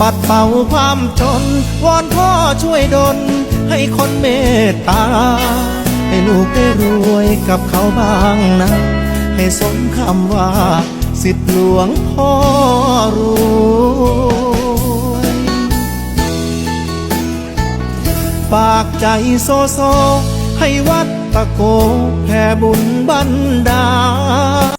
ปัดเป่าความจน วอนพ่อช่วยดล ให้คนเมตตา ให้ลูกได้รวยกับเขาบ้างนะ ให้สมคำว่า สิทธิหลวงพ่อรวยฝากใจโซโซ ให้วัดตะโกแผ่บุญบันดาล